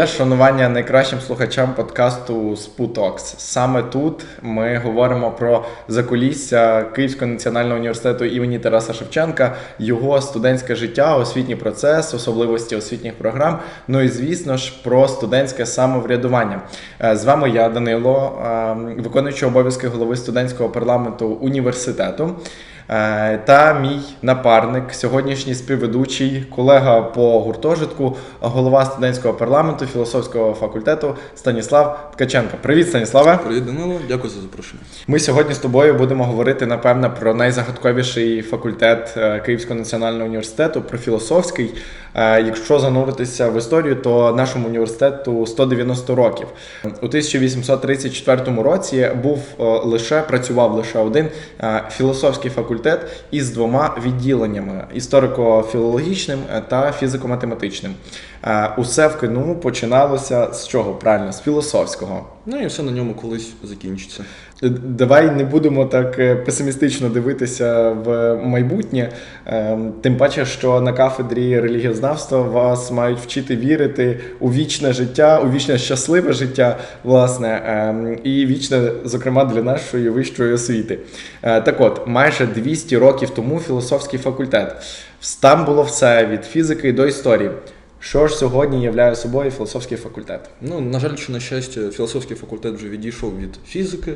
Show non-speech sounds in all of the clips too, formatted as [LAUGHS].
Моє шанування найкращим слухачам подкасту Спутокс. Саме тут ми говоримо про закулісся Київського національного університету імені Тараса Шевченка, його студентське життя, освітній процес, особливості освітніх програм. Ну і звісно ж про студентське самоврядування. Е, З вами я, Данило, е, виконуючий обов'язки голови студентського парламенту університету. Е, Та мій напарник, сьогоднішній співведучий, колега по гуртожитку, голова студентського парламенту філософського факультету Станіслав Ткаченко. Привіт, Станіславе! Привіт, Данило, дякую за запрошення. Ми сьогодні з тобою будемо говорити, напевно, про найзагадковіший факультет е, Київського національного університету, про філософський. Е, Якщо зануритися в історію, то нашому університету 190 років. У 1834 році був лише працював лише один філософський факультет із двома відділеннями: історико-філологічним е, та фізико-математичним. Е, Усе в КНУ починалося з чого? Правильно, з філософського. Ну і все на ньому колись закінчиться. Давай не будемо так е, песимістично дивитися в майбутнє. Ем, Тим паче, що на кафедрі релігієзнавства вас мають вчити вірити у вічне життя, у вічне щасливе життя, власне, ем, і вічне, зокрема, для нашої вищої освіти. Е, Так от, майже 200 років тому філософський факультет. Там було все від фізики до історії. Що ж сьогодні являє собою філософський факультет? Ну, на жаль, чи на щастя, філософський факультет вже відійшов від фізики.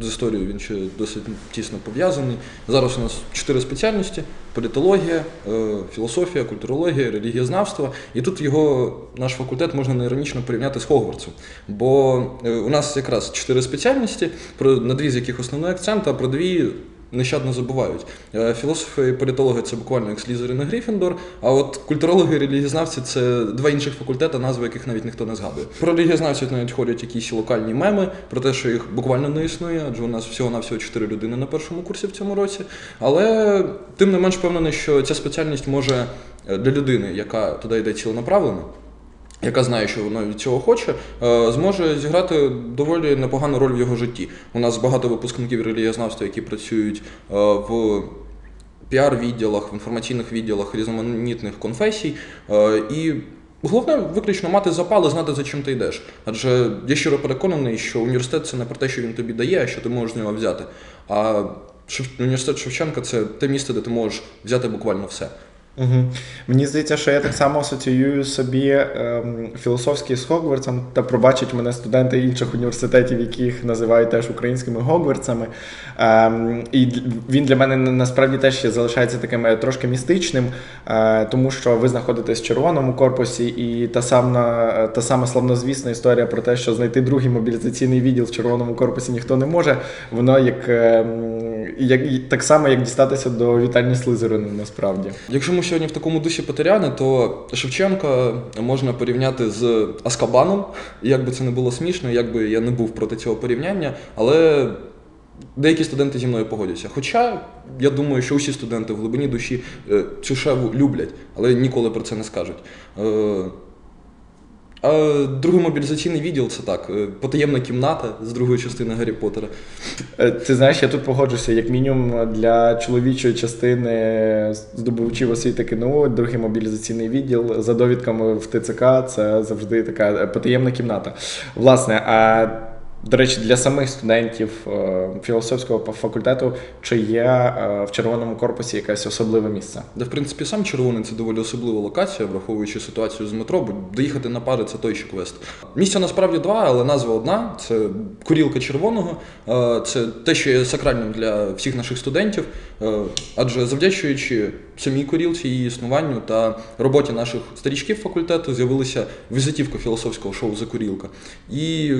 З історією він ще досить тісно пов'язаний. Зараз у нас чотири спеціальності: політологія, е, філософія, культурологія, релігієзнавство. І тут його наш факультет можна неіронічно порівняти з Хогвартсом. Бо е, у нас якраз чотири спеціальності, про на дві з яких основний акцент, а про дві нещадно забувають. Е, Філософи і політологи це буквально як Слізерин і Грифіндор, а от культурологи і релігієзнавці це два інших факультета, назви яких навіть ніхто не згадує. Про релігієзнавців навіть ходять якісь локальні меми про те, що їх буквально не існує, адже у нас всього-навсього чотири людини на першому курсі в цьому році. Але тим не менш впевнений, що ця спеціальність може е, для людини, яка туди йде ціленаправлено, яка знає, що вона від цього хоче, е, зможе зіграти доволі непогану роль в його житті. У нас багато випускників релігієзнавства, які працюють е, в піар-відділах, в інформаційних відділах різноманітних конфесій. е, І головне виключно мати запали, знати, за чим ти йдеш. Адже я щиро переконаний, що університет це не про те, що він тобі дає, а що ти можеш з нього взяти. А університет Шевченка це те місце, де ти можеш взяти буквально все. Угу. Мені здається, що я так само асоціюю собі ем, філософський з Хогвартсом, та пробачать мене студенти інших університетів, яких називають теж українськими Гогвартсами. Ем, і він для мене насправді теж ще залишається таким е, трошки містичним, е, тому що ви знаходитесь в червоному корпусі, і та сама, та сама славнозвісна історія про те, що знайти другий мобілізаційний відділ в червоному корпусі ніхто не може. Воно як, ем, як так само, як дістатися до вітальні Слизерину, насправді. Якщо ми сьогодні в такому дусі Потеряни, то Шевченка можна порівняти з Аскабаном. Як би це не було смішно, як би я не був проти цього порівняння, але деякі студенти зі мною погодяться. Хоча я думаю, що усі студенти в глибині душі е, цю шеву люблять, але ніколи про це не скажуть. Другий мобілізаційний відділ це так, е, потаємна кімната з другої частини Гаррі Поттера. Е, Ти знаєш, я тут погоджуся, як мінімум для чоловічої частини здобувачів освіти КНУ, другий мобілізаційний відділ за довідками в ТЦК це завжди така е, потаємна кімната. Власне, а до речі, для самих студентів е, філософського факультету чи є е, в червоному корпусі якесь особливе місце? Де, в принципі, сам червоний це доволі особлива локація, враховуючи ситуацію з метро, бо доїхати на пари це той ще квест. Місця насправді два, але назва одна: це курілка червоного. Е, Це те, що є сакральним для всіх наших студентів. Адже завдячуючи самій курілці, її існуванню та роботі наших старічків факультету, з'явилася візитівка філософського шоу Закурілка. І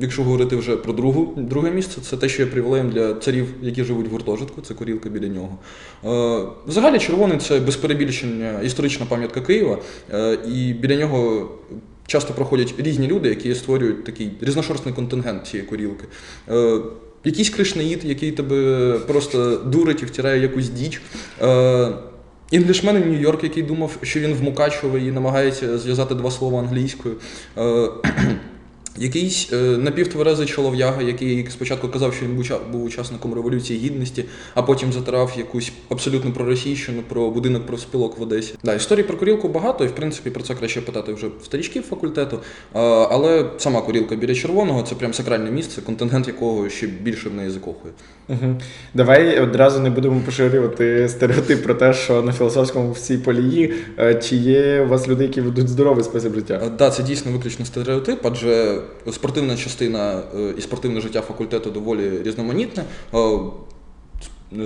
Якщо говорити вже про другу, друге місце, це те, що є привілеєм для царів, які живуть в гуртожитку, це курілка біля нього. Е, взагалі, червоний це без перебільшення історична пам'ятка Києва, е, і біля нього часто проходять різні люди, які створюють такий різношорстний контингент цієї курілки. Е, якийсь кришнаїд, який тебе просто дурить і втирає якусь діч. Е, Інглішмен в Нью-Йорк, який думав, що він в Мукачево і намагається зв'язати два слова англійською. Е, Якийсь е, напівтверезий чолов'яга, який спочатку казав, що він був, був учасником Революції Гідності, а потім затирав якусь абсолютно проросійщину про будинок профспілок в Одесі. Да, історій про курілку багато, і в принципі про це краще питати вже в старічків факультету. А, але сама курілка біля червоного це прям сакральне місце, контингент якого ще більше в неї закохує. Угу. Давай одразу не будемо поширювати стереотип про те, що на філософському всій полії е, чи є у вас люди, які ведуть здоровий спосіб життя? Так, да, це дійсно виключно стереотип, адже спортивна частина е, і спортивне життя факультету доволі різноманітне. Е,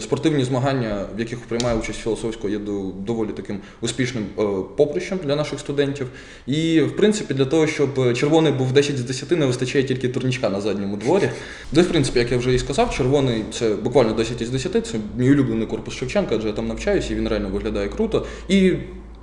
Спортивні змагання, в яких приймає участь філософського, є доволі таким успішним е, поприщем для наших студентів. І, в принципі, для того, щоб червоний був 10 з 10, не вистачає тільки турнічка на задньому дворі. Де, в принципі, як я вже і сказав, червоний це буквально 10 з 10, це мій улюблений корпус Шевченка, адже я там навчаюся, і він реально виглядає круто. І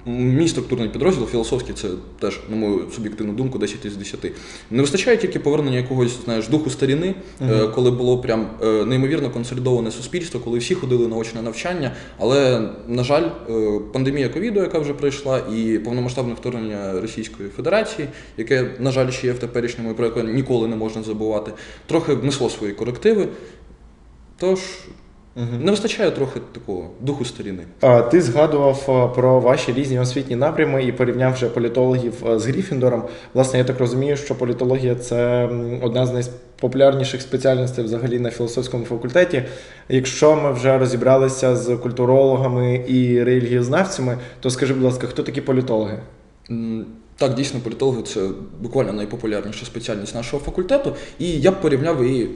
Мій структурний підрозділ філософський це теж, на мою суб'єктивну думку, 10 із 10. Не вистачає тільки повернення якогось знаєш, духу старіни, е, коли було прям е, неймовірно консолідоване суспільство, коли всі ходили на очне навчання. Але, на жаль, е, пандемія ковіду, яка вже пройшла, і повномасштабне вторгнення Російської Федерації, яке, на жаль, ще є в теперішньому, і про яке ніколи не можна забувати, трохи внесло свої корективи. Тож не вистачає трохи такого духу старіни. А, Ти згадував про ваші різні освітні напрями і порівняв вже політологів з Гріфіндором. Власне, я так розумію, що політологія це одна з найпопулярніших спеціальностей взагалі на філософському факультеті. Якщо ми вже розібралися з культурологами і релігієзнавцями, то скажи, будь ласка, хто такі політологи? Так, дійсно, політологи це буквально найпопулярніша спеціальність нашого факультету, і я б порівняв її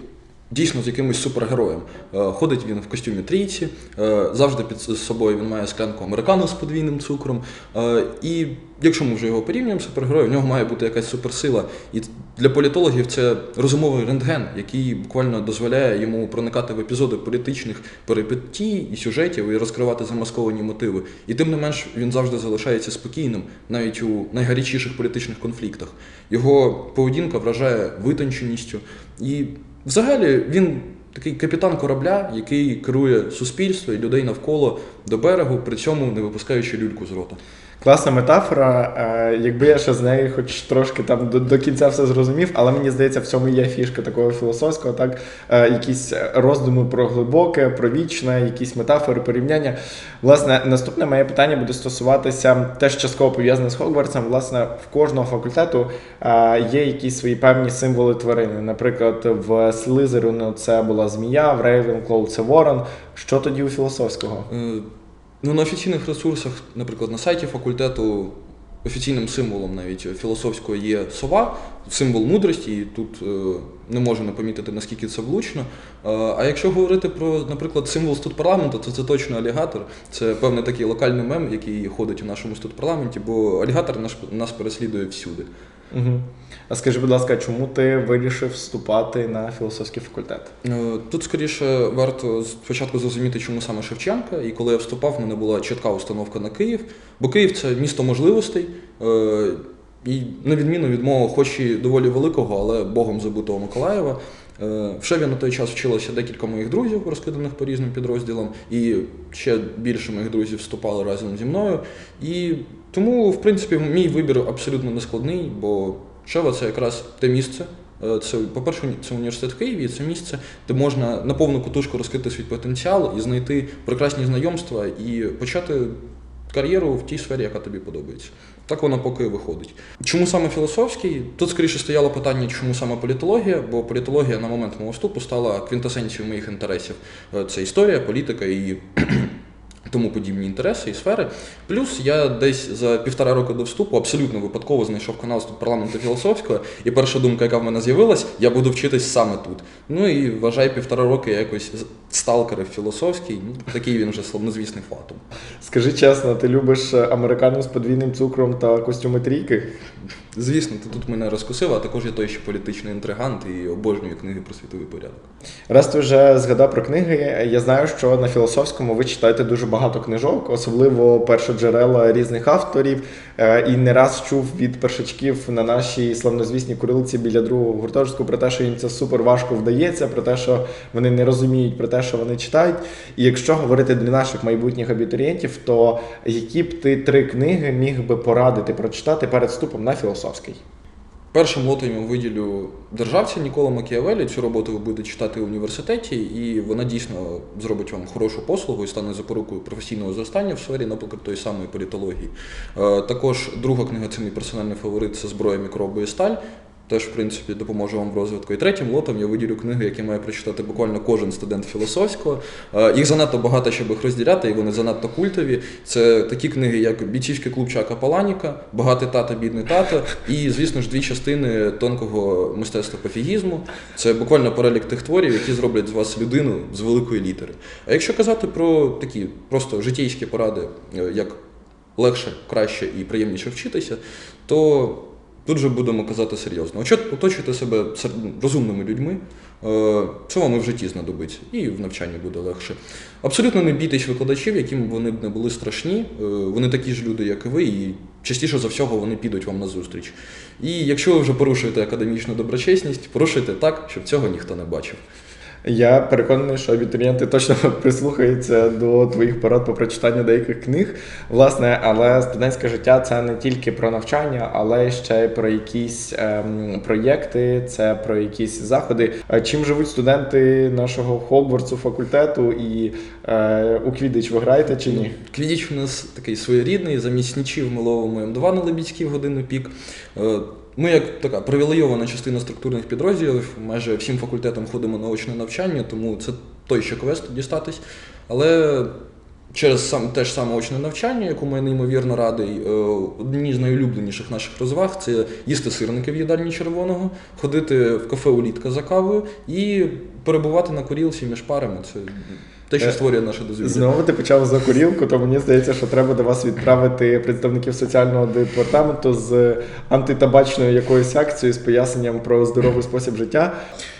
дійсно з якимось супергероєм. Е, Ходить він в костюмі трійці, е, завжди під собою він має склянку американо з подвійним цукром. Е, І якщо ми вже його порівнюємо, супергерой, в нього має бути якась суперсила. І для політологів це розумовий рентген, який буквально дозволяє йому проникати в епізоди політичних перипетій і сюжетів і розкривати замасковані мотиви. І тим не менш він завжди залишається спокійним, навіть у найгарячіших політичних конфліктах. Його поведінка вражає витонченістю. І взагалі він такий капітан корабля, який керує суспільство і людей навколо до берегу, при цьому не випускаючи люльку з рота. Класна метафора. Е, Якби я ще з нею хоч трошки там до, до кінця все зрозумів, але мені здається, в цьому є фішка такого філософського, так Е, якісь роздуми про глибоке, про вічне, якісь метафори, порівняння. Власне, наступне моє питання буде стосуватися теж частково пов'язане з Хогвартсом. Власне, в кожного факультету е, є якісь свої певні символи тварини. Наприклад, в Слизерину це була змія, в Рейвенклоу це ворон. Що тоді у філософського? Ну, на офіційних ресурсах, наприклад, на сайті факультету офіційним символом навіть філософського є сова, символ мудрості, і тут е, не можу не помітити, наскільки це влучно. Е, а якщо говорити про, наприклад, символ студпарламенту, то це точно алігатор. Це певний такий локальний мем, який ходить у нашому студпарламенті, бо алігатор наш, нас переслідує всюди. Угу. А скажи, будь ласка, чому ти вирішив вступати на філософський факультет? Е, Тут скоріше варто спочатку зрозуміти, чому саме Шевченка. І коли я вступав, в мене була чітка установка на Київ. Бо Київ це місто можливостей. І на відміну від мого, хоч і доволі великого, але Богом забутого Миколаєва. е, В Шеві на той час вчилося декілька моїх друзів, розкиданих по різним підрозділам, і ще більше моїх друзів вступали разом зі мною. І тому, в принципі, мій вибір абсолютно не складний, бо Шева це якраз те місце, Е, Це, по-перше, це університет в Києві, це місце, де можна на повну кутушку розкрити свій потенціал і знайти прекрасні знайомства і почати кар'єру в тій сфері, яка тобі подобається. Так воно поки виходить. Чому саме філософський? Тут скоріше стояло питання, чому саме політологія, бо політологія на момент мого вступу стала квінтесенцією моїх інтересів. Е, Це історія, політика і тому подібні інтереси і сфери. Плюс я десь за півтора року до вступу абсолютно випадково знайшов канал з парламенту філософського, і перша думка, яка в мене з'явилась, я буду вчитись саме тут. Ну і вважаю, півтора роки я якось сталкерив філософський, ну такий він вже славнозвісний фатум. Скажи чесно, ти любиш е, американу з подвійним цукром та костюми трійки? Звісно, ти тут мене розкусив, а також я той ще політичний інтригант і обожнюю книги про світовий порядок. Раз ти вже згадав про книги, я знаю, що на філософському ви читаєте дуже багато книжок, особливо першоджерела різних авторів. Е, І не раз чув від першачків на нашій славнозвісній курилиці біля другого гуртожитку про те, що їм це супер важко вдається, про те, що вони не розуміють про те, що вони читають. І якщо говорити для наших майбутніх абітурієнтів, то які б ти три книги міг би порадити прочитати перед вступом на філософський? Першим лотом виділю державця Нікола Макіавелі. Цю роботу ви будете читати в університеті, і вона дійсно зробить вам хорошу послугу і стане запорукою професійного зростання в сфері, наприклад, тої самої політології. Е, Також друга книга це мій персональний фаворит це зброя, мікроби і сталь. Теж, в принципі, допоможе вам в розвитку. І третім лотом я виділю книги, які має прочитати буквально кожен студент філософського. Е, Їх занадто багато, щоб їх розділяти, і вони занадто культові. Це такі книги, як Бійцівський клуб Чака Паланіка, Багатий тата, бідний тато, і, звісно ж, дві частини тонкого мистецтва пофігізму. Це буквально перелік тих творів, які зроблять з вас людину з великої літери. А якщо казати про такі просто житейські поради, е, як легше, краще і приємніше вчитися, то тут же будемо казати серйозно. Оточуйте себе розумними людьми. е, Це вам і в житті знадобиться, і в навчанні буде легше. Абсолютно не бійтесь викладачів, яким вони б не були страшні. Е, Вони такі ж люди, як і ви, і частіше за всього вони підуть вам на зустріч. І якщо ви вже порушуєте академічну доброчесність, порушуйте так, щоб цього ніхто не бачив. Я переконаний, що абітурієнти точно [LAUGHS] прислухаються до твоїх порад по прочитанню деяких книг. Власне, але студентське життя це не тільки про навчання, але ще й про якісь ем, проєкти, це про якісь заходи. Е, Чим живуть студенти нашого Хогвартсу факультету і е, у Квідич ви граєте чи ні? Квідіч у нас такий своєрідний, замість нічів ми ловимо М2 на Лебідській в годину пік. Ми, як така привілейована частина структурних підрозділів, майже всім факультетам ходимо на очне навчання, тому це той ще квест дістатись. Але через сам теж саме очне навчання, якому я неймовірно радий, е, одні з найулюбленіших наших розваг це їсти сирники в їдальні червоного, ходити в кафе улітка за кавою і перебувати на курілці між парами. Це те, що Е, створює наше дозвілля. Знову ти почав за курілку, то мені здається, що треба до вас відправити представників соціального департаменту з антитабачною якоюсь акцією з поясненням про здоровий спосіб життя.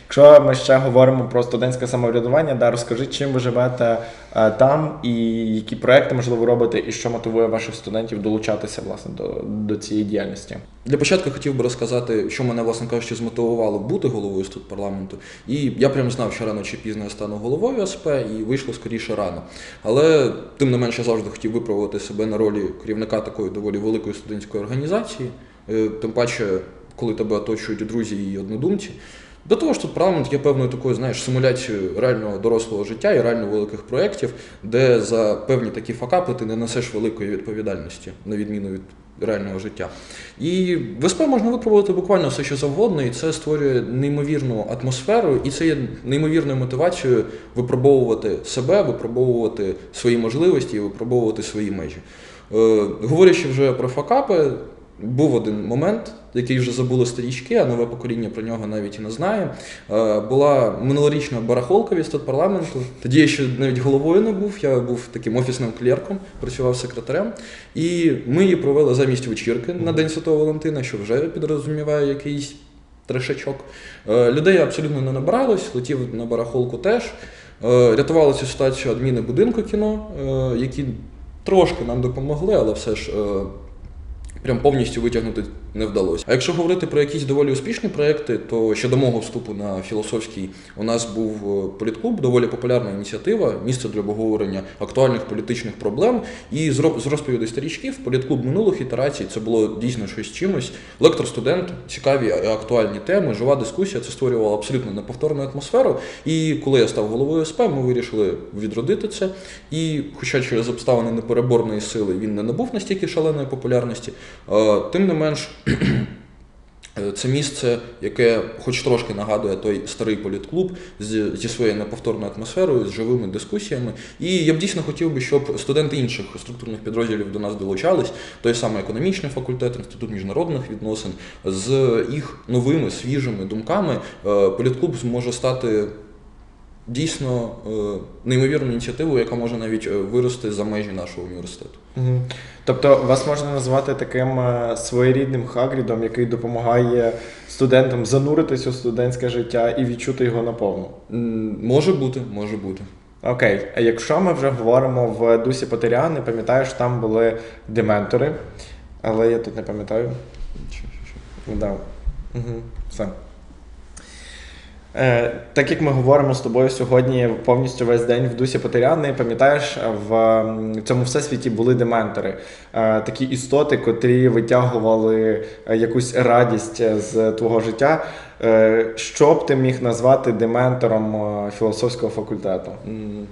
Якщо ми ще говоримо про студентське самоврядування, да, розкажи, чим ви живете е, там, і які проекти можливо робите, і що мотивує ваших студентів долучатися власне до, до цієї діяльності. Для початку хотів би розказати, що мене, власне кажучи, змотивувало бути головою студ парламенту. І я прям знав, що рано чи пізно я стану головою СП, і вийшло скоріше рано. Але тим не менше завжди хотів випробувати себе на ролі керівника такої доволі великої студентської організації. Е, Тим паче, коли тебе оточують друзі і однодумці. До того ж, парламент є певною такою, знаєш, симуляцією реального дорослого життя і реально великих проєктів, де за певні такі факапи ти не несеш великої відповідальності, на відміну від реального життя. І в СП можна випробувати буквально все, що завгодно, і це створює неймовірну атмосферу, і це є неймовірною мотивацією випробовувати себе, випробовувати свої можливості і випробовувати свої межі. Е, говорячи вже про факапи, був один момент, який вже забули старічки, а нове покоління про нього навіть і не знає. Е, Була минулорічна барахолка від студпарламенту. Тоді я ще навіть головою не був, я був таким офісним клерком, працював секретарем. І ми її провели замість вечірки на День Святого Валентина, що вже підрозуміває якийсь трешачок. Е, Людей абсолютно не набралось, летів на барахолку теж. Е, Рятували цю ситуацію адміни будинку кіно, які трошки нам допомогли, але все ж. Прям повністю витягнути не вдалося. А якщо говорити про якісь доволі успішні проекти, то ще до мого вступу на філософський у нас був е, політклуб, доволі популярна ініціатива, місце для обговорення актуальних політичних проблем. І з ро- розповідей старічків, політклуб минулих ітерацій це було дійсно щось чимось. Лектор-студент, цікаві актуальні теми, жива дискусія. Це створювало абсолютно неповторну атмосферу. І коли я став головою СП, ми вирішили відродити це. І, хоча через обставини непереборної сили він не набув настільки шаленої популярності, е, тим не менш. Е, Це місце, яке хоч трошки нагадує той старий політклуб зі своєю неповторною атмосферою, з живими дискусіями. І я б дійсно хотів би, щоб студенти інших структурних підрозділів до нас долучались, той самий економічний факультет, інститут міжнародних відносин, з їх новими свіжими думками е, політклуб зможе стати дійсно е, неймовірною ініціативою, яка може навіть е, вирости за межі нашого університету. Мгм. Тобто вас можна назвати таким е, своєрідним хагрідом, який допомагає студентам зануритись у студентське життя і відчути його наповну. Може бути, може бути. Окей, а якщо ми вже говоримо в дусі Потеряни, пам'ятаєш, там були дементори, але я тут не пам'ятаю. Що, що, що. Да. Угу. Все. Е, Так як ми говоримо з тобою сьогодні повністю весь день в дусі Потеряни, пам'ятаєш, в цьому всесвіті були дементори, Е, такі істоти, котрі витягували е, якусь радість е, з твого життя. Е, Що б ти міг назвати дементором е, філософського факультету?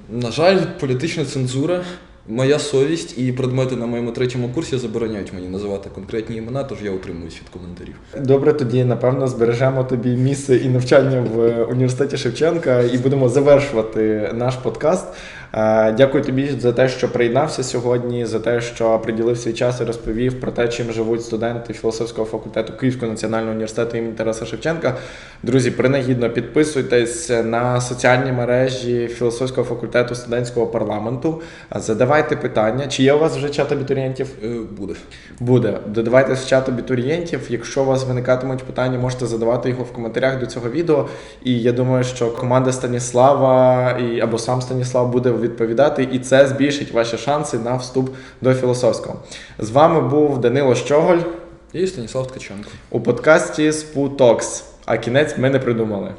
На жаль, політична цензура, моя совість і предмети на моєму третьому курсі забороняють мені називати конкретні імена, тож я утримуюсь від коментарів. Добре, тоді напевно збережемо тобі місце і навчання в університеті Шевченка і будемо завершувати наш подкаст. Е, Дякую тобі за те, що приєднався сьогодні, за те, що приділив свій час і розповів про те, чим живуть студенти філософського факультету Київського національного університету імені Тараса Шевченка. Друзі, принагідно підписуйтесь на соціальні мережі філософського факультету студентського парламенту. Задавайте питання, чи є у вас вже чат абітурієнтів? Е, Буде. Буде. Додавайте з чату абітурієнтів. Якщо у вас виникатимуть питання, можете задавати його в коментарях до цього відео. І я думаю, що команда Станіслава і або сам Станіслав буде відповідати, і це збільшить ваші шанси на вступ до філософського. З вами був Данило Щоголь І Станіслав Ткаченко. у подкасті Спутокс. А кінець ми не придумали.